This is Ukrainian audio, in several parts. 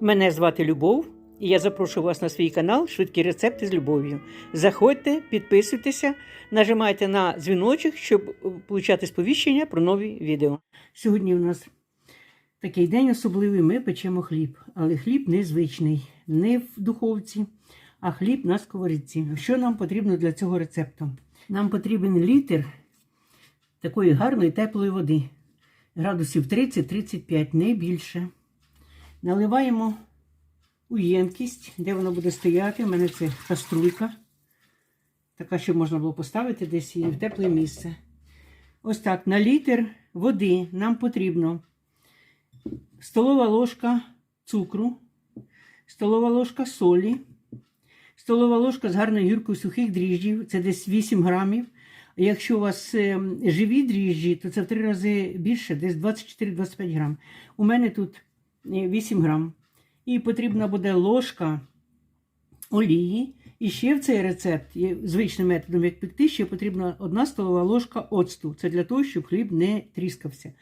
Мене звати Любов, і я запрошую вас на свій канал Швидкі рецепти з любов'ю. Заходьте, підписуйтеся, нажимайте на дзвіночок, щоб отримати сповіщення про нові відео. Сьогодні у нас такий день особливий. Ми печемо хліб, але хліб незвичний, не в духовці, а хліб на сковорідці. Що нам потрібно для цього рецепту? Нам потрібен літр такої гарної теплої води, градусів 30-35, не більше. Наливаємо у ємкість, де воно буде стояти. У мене це каструлька. Така, щоб можна було поставити десь її в тепле місце. Ось так, на літр води нам потрібно столова ложка цукру, столова ложка солі, столова ложка з гарною гіркою сухих дріжджів, це десь 8 грамів. Якщо у вас е, живі дріжджі, то це в три рази більше, десь 24-25 грам. У мене тут 8 грам. І потрібна буде ложка олії. І ще в цей рецепт, звичним методом, як пекти, ще потрібна одна столова ложка оцту. Це для того, щоб хліб не тріскався.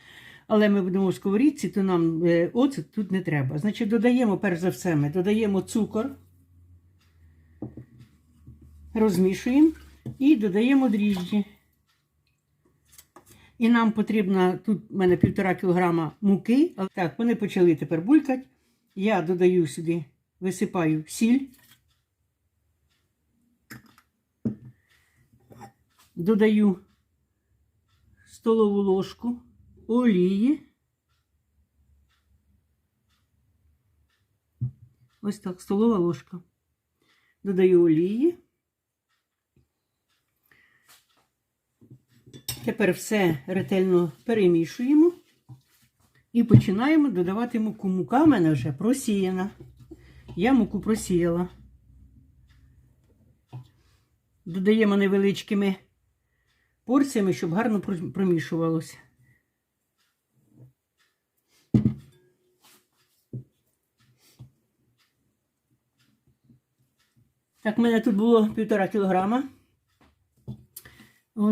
Але ми будемо в сковорідці, то нам е, оцет тут не треба. Значить, додаємо, перш за все, ми додаємо цукор, розмішуємо і додаємо дріжджі. І нам потрібно, тут в мене півтора кілограма муки. Так, вони почали тепер булькати. Я додаю сюди, висипаю сіль. Додаю столову ложку олії. Ось так, столова ложка. Додаю олії. Тепер все ретельно перемішуємо і починаємо додавати муку. Мука в мене вже просіяна. Я муку просіяла. Додаємо невеличкими порціями, щоб гарно промішувалося. Так, в мене тут було півтора кілограма.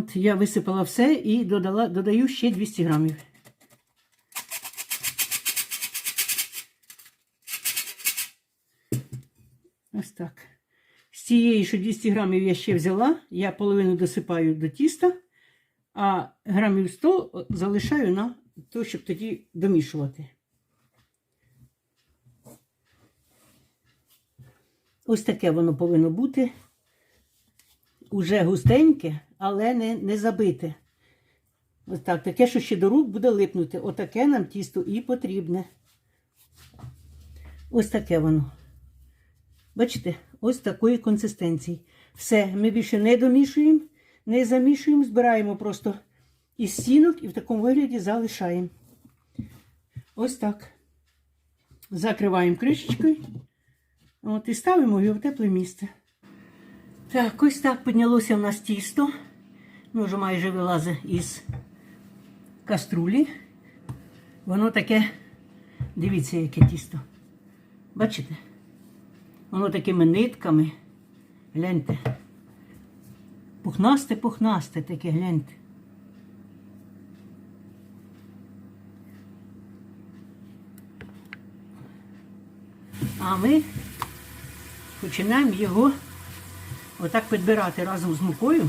От я висипала все і додала, додаю ще 200 грамів. Ось так. З цієї, що 200 грамів я ще взяла, я половину досипаю до тіста, а грамів 100 залишаю на те, щоб тоді домішувати. Ось таке воно повинно бути. Уже густеньке, але не не забите. Ось так, таке, що ще до рук буде липнути. Отаке нам тісто і потрібне. Ось таке воно. Бачите, ось такої консистенції. Все, ми більше не домішуємо, не замішуємо, збираємо просто із сінок і в такому вигляді залишаємо. Ось так. Закриваємо кришечкою. От, і ставимо його в тепле місце. Так, ось так піднялося в нас тісто. Ну, вже майже вилазить із каструлі. Воно таке, дивіться, яке тісто. Бачите? Воно такими нитками. Гляньте. Пухнасте-пухнасте таке, гляньте. А ми починаємо його отак підбирати разом з мукою.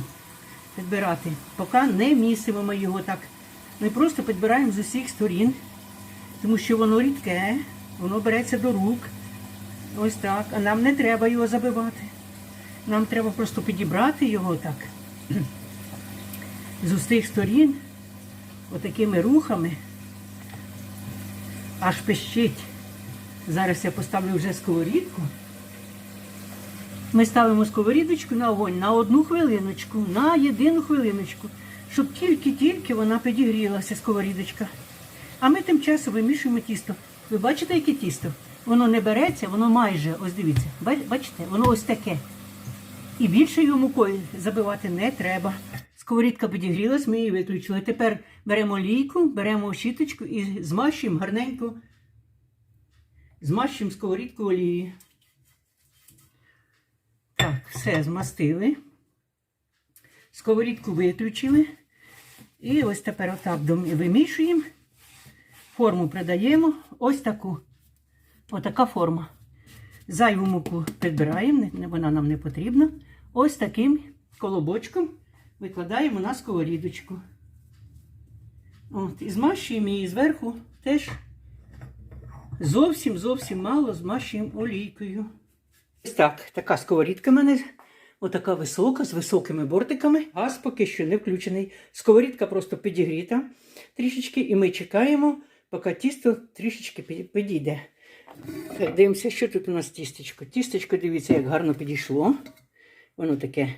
Підбирати, поки не місимо ми його так. Ми просто підбираємо з усіх сторін, тому що воно рідке, воно береться до рук. Ось так. А нам не треба його забивати. Нам треба просто підібрати його так. З усіх сторін, отакими рухами, аж пищить. Зараз я поставлю вже сковорідку. Ми ставимо сковорідочку на огонь на одну хвилиночку, на єдину хвилиночку, щоб тільки-тільки вона підігрілася, сковорідочка. А ми тим часом вимішуємо тісто. Ви бачите, яке тісто? Воно не береться, воно майже, ось дивіться, бачите, воно ось таке. І більше його мукою забивати не треба. Сковорідка підігрілась, ми її виключили. Тепер беремо лійку, беремо щіточку і змащуємо гарненько, змащуємо сковорідку олією. Так, все змастили. Сковорідку виключили. І ось тепер отак вимішуємо. Форму придаємо ось таку. Отака форма. Зайву муку підбираємо, вона нам не потрібна. Ось таким колобочком викладаємо на сковорідочку. От, і змащуємо її зверху теж зовсім зовсім мало змащуємо олійкою. Ось так, така сковорідка в мене. Отака висока, з високими бортиками. Газ поки що не включений. Сковорідка просто підігріта трішечки, і ми чекаємо, поки тісто трішечки підійде. Так, дивимося, що тут у нас тістечко. Тістечко, дивіться, як гарно підійшло. Воно таке,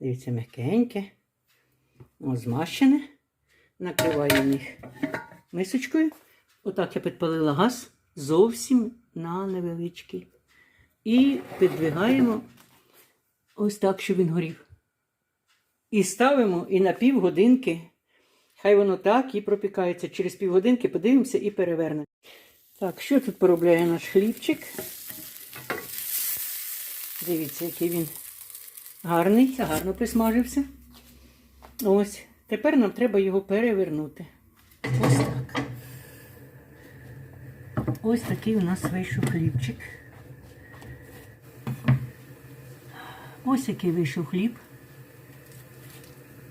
дивіться, м'якеньке, змащене. Накриваємо їх мисочкою. Отак я підпалила газ зовсім на невеличкий. І підвигаємо ось так, щоб він горів. І ставимо і на півгодинки. Хай воно так і пропікається. Через півгодинки подивимося і перевернемо. Так, що тут поробляє наш хлібчик? Дивіться, який він гарний, гарно присмажився. Ось. Тепер нам треба його перевернути. Ось так. Ось такий у нас вийшов хлібчик. Ось який вийшов хліб.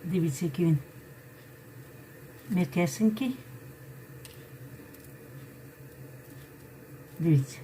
Дивіться, який він м'якесенький. Дивіться.